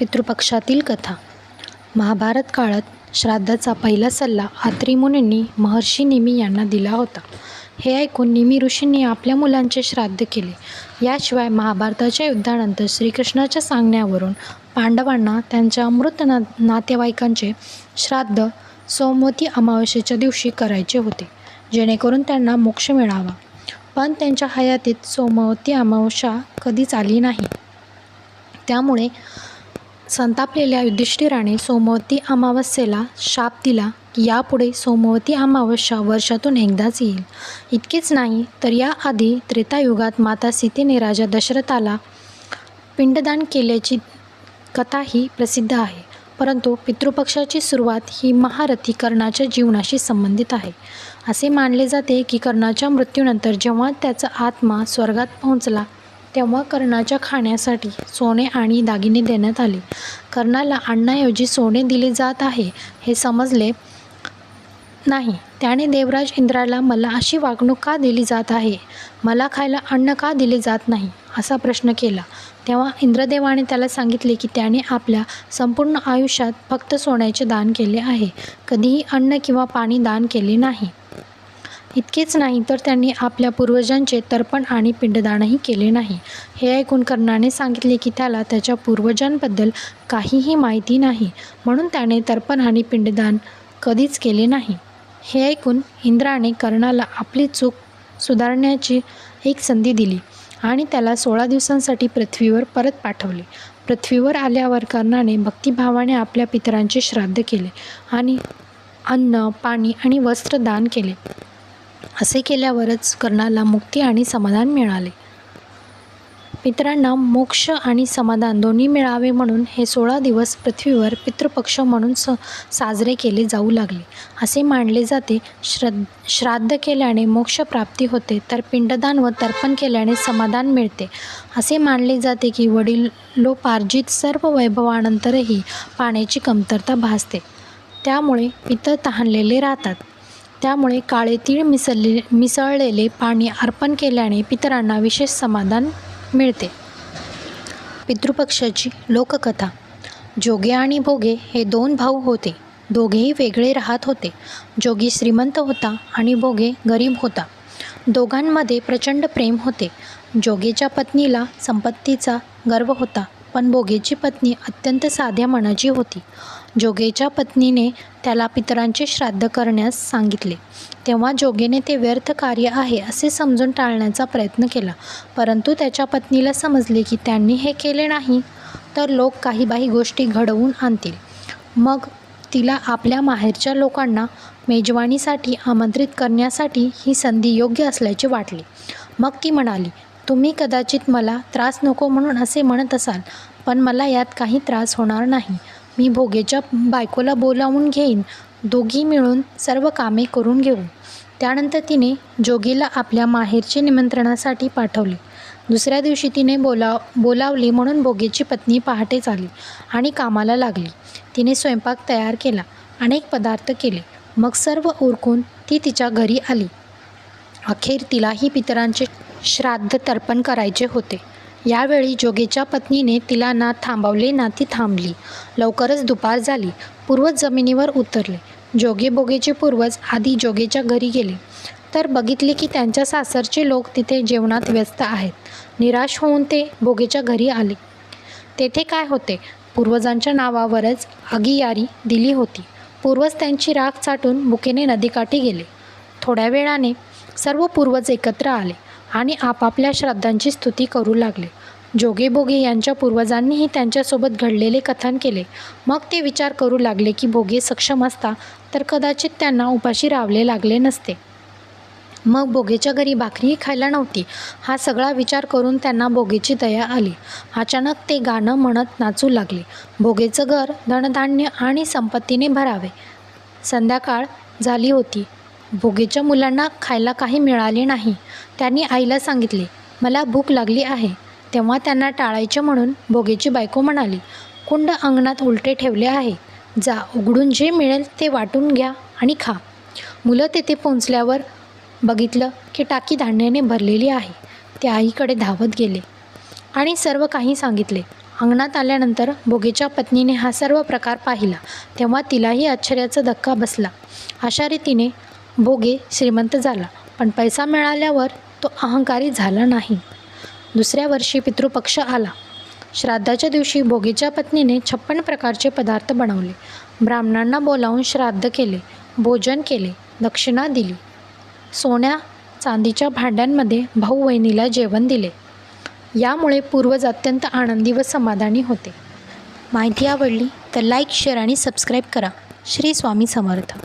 पितृपक्षातील कथा. महाभारत काळात श्राद्धाचा पहिला सल्ला आत्री मुनींनी महर्षी निमी यांना दिला होता. हे ऐकून निमी ऋषींनी आपल्या मुलांचे श्राद्ध केले. याशिवाय महाभारताच्या युद्धानंतर श्रीकृष्णाच्या सांगण्यावरून पांडवांना त्यांच्या मृत ना नातेवाईकांचे श्राद्ध सोमवती अमावस्येच्या दिवशी करायचे होते जेणेकरून त्यांना मोक्ष मिळावा. पण त्यांच्या हयातीत सोमवती अमावस्या कधीच आली नाही. त्यामुळे संतापलेल्या युधिष्ठिराने सोमवती अमावस्येला शाप दिला. की यापुढे सोमवती अमावस्या वर्षातून एकदाच येईल. इतकेच नाही तर याआधी त्रेतायुगात माता सीतेने राजा दशरथाला पिंडदान केल्याची कथाही प्रसिद्ध आहे. परंतु पितृपक्षाची सुरुवात ही महारथी कर्णाच्या जीवनाशी संबंधित आहे. असे मानले जाते की कर्णाच्या मृत्यूनंतर जेव्हा त्याचा आत्मा स्वर्गात पोहोचला तेव्हा कर्णाच्या खाण्यासाठी सोने आणि दागिने देण्यात आले. कर्णाला अण्णाऐवजी सोने दिले जात आहे हे समजले नाही. त्याने देवराज इंद्राला मला अशी वागणूक का दिली जात आहे? मला खायला अन्न का दिले जात नाही? असा प्रश्न केला. तेव्हा इंद्रदेवाने त्याला सांगितले की त्याने आपल्या संपूर्ण आयुष्यात फक्त सोन्याचे दान केले आहे. कधीही अन्न किंवा पाणी दान केले नाही. इतकेच नाही तर त्यांनी आपल्या पूर्वजांचे तर्पण आणि पिंडदानही केले नाही. हे ऐकून कर्णाने सांगितले की त्याला त्याच्या पूर्वजांबद्दल काहीही माहिती नाही. म्हणून त्याने तर्पण आणि पिंडदान कधीच केले नाही. हे ऐकून इंद्राने कर्णाला आपली चूक सुधारण्याची एक संधी दिली आणि त्याला सोळा दिवसांसाठी पृथ्वीवर परत पाठवले. पृथ्वीवर आल्यावर कर्णाने भक्तिभावाने आपल्या पितरांचे श्राद्ध केले आणि अन्न पाणी आणि वस्त्र दान केले. असे केल्यावरच कर्णाला मुक्ती आणि समाधान मिळाले. मित्रांना मोक्ष आणि समाधान दोन्ही मिळावे म्हणून हे सोळा दिवस पृथ्वीवर पितृपक्ष म्हणून स साजरे केले जाऊ लागले. असे मानले जाते श्रद्ध श्राद्ध केल्याने मोक्षप्राप्ती होते तर पिंडदान व तर्पण केल्याने समाधान मिळते. असे मानले जाते की वडिलोपार्जित सर्व वैभवानंतरही पाण्याची कमतरता भासते. त्यामुळे पितर तहानलेले राहतात. त्यामुळे काळे तीळ मिसळले मिसळलेले पाणी अर्पण केल्याने पितरांना विशेष समाधान मिळते. पितृपक्षाची लोककथा. जोगे आणि भोगे हे दोन भाऊ होते. दोघेही वेगळे राहत होते. जोगी श्रीमंत होता आणि भोगे गरीब होता. दोघांमध्ये प्रचंड प्रेम होते. जोगेच्या पत्नीला संपत्तीचा गर्व होता पण भोगेची पत्नी अत्यंत साध्या मनाची होती. जोगेच्या पत्नीने त्याला पितरांचे श्राद्ध करण्यास सांगितले. तेव्हा जोगेने ते व्यर्थ कार्य आहे असे समजून टाळण्याचा प्रयत्न केला. परंतु त्याच्या पत्नीला समजले की त्यांनी हे केले नाही तर लोक काही बाही गोष्टी घडवून आणतील. मग तिला आपल्या माहेरच्या लोकांना मेजवानीसाठी आमंत्रित करण्यासाठी ही संधी योग्य असल्याचे वाटले. मग ती म्हणाली तुम्ही कदाचित मला त्रास नको म्हणून असे म्हणत असाल पण मला यात काही त्रास होणार नाही. मी भोगेच्या बायकोला बोलावून घेईन. दोघी मिळून सर्व कामे करून घेऊ. त्यानंतर तिने जोगीला आपल्या माहेरचे निमंत्रणासाठी पाठवले. दुसऱ्या दिवशी तिने बोलाव बोलावली म्हणून भोगेची पत्नी पहाटेच आली आणि कामाला लागली. तिने स्वयंपाक तयार केला अनेक पदार्थ केले. मग सर्व उरकून ती तिच्या घरी आली. अखेर तिलाही पितरांचे श्राद्ध तर्पण करायचे होते. यावेळी जोगेच्या पत्नीने तिला ना थांबवले ना ती थांबली. लवकरच दुपार झाली. पूर्वज जमिनीवर उतरले. जोगे बोगेचे पूर्वज आधी जोगेच्या घरी गेले. तर बघितले की त्यांच्या सासरचे लोक तिथे जेवणात व्यस्त आहेत. निराश होऊन ते बोगेच्या घरी आले. तेथे काय होते? पूर्वजांच्या नावावरच अगियारी दिली होती. पूर्वज त्यांची राख चाटून बुकेने नदीकाठी गेले. थोड्या वेळाने सर्व पूर्वज एकत्र आले. आणि आपापल्या श्राद्धांची स्तुती करू लागले. जोगे भोगे यांच्या पूर्वजांनीही त्यांच्यासोबत घडलेले कथन केले. मग ते विचार करू लागले की भोगे सक्षम असता तर कदाचित त्यांना उपाशी रावले लागले नसते. मग बोगेच्या घरी भाकरीही खायला नव्हती. हा सगळा विचार करून त्यांना बोगेची दया आली. अचानक ते गाणं म्हणत नाचू लागले. भोगेचं घर धनधान्य आणि संपत्तीने भरावे. संध्याकाळ झाली होती. भोगेच्या मुलांना खायला काही मिळाले नाही. त्यांनी आईला सांगितले मला भूक लागली आहे. तेव्हा त्यांना टाळायचे म्हणून भोगेची बायको म्हणाली कुंड अंगणात उलटे ठेवले आहे. जा उघडून जे मिळेल ते वाटून घ्या आणि खा. मुलं तेथे पोहोचल्यावर बघितलं की टाकी धान्याने भरलेली आहे. ते आईकडे धावत गेले आणि सर्व काही सांगितले. अंगणात आल्यानंतर भोगेच्या पत्नीने हा सर्व प्रकार पाहिला. तेव्हा तिलाही आश्चर्याचा धक्का बसला. अशा रीतीने भोगे श्रीमंत झाला पण पैसा मिळाल्यावर तो अहंकारी झाला नाही. दुसऱ्या वर्षी पितृपक्ष आला. श्राद्धाच्या दिवशी भोगीच्या पत्नीने छप्पन प्रकारचे पदार्थ बनवले. ब्राह्मणांना बोलावून श्राद्ध केले भोजन केले दक्षिणा दिली. सोन्या चांदीच्या भांड्यांमध्ये भाऊ वहिनीला जेवण दिले. यामुळे पूर्वज अत्यंत आनंदी व समाधानी होते. माहिती आवडली तर लाईक शेअर आणि सबस्क्राईब करा. श्री स्वामी समर्थ.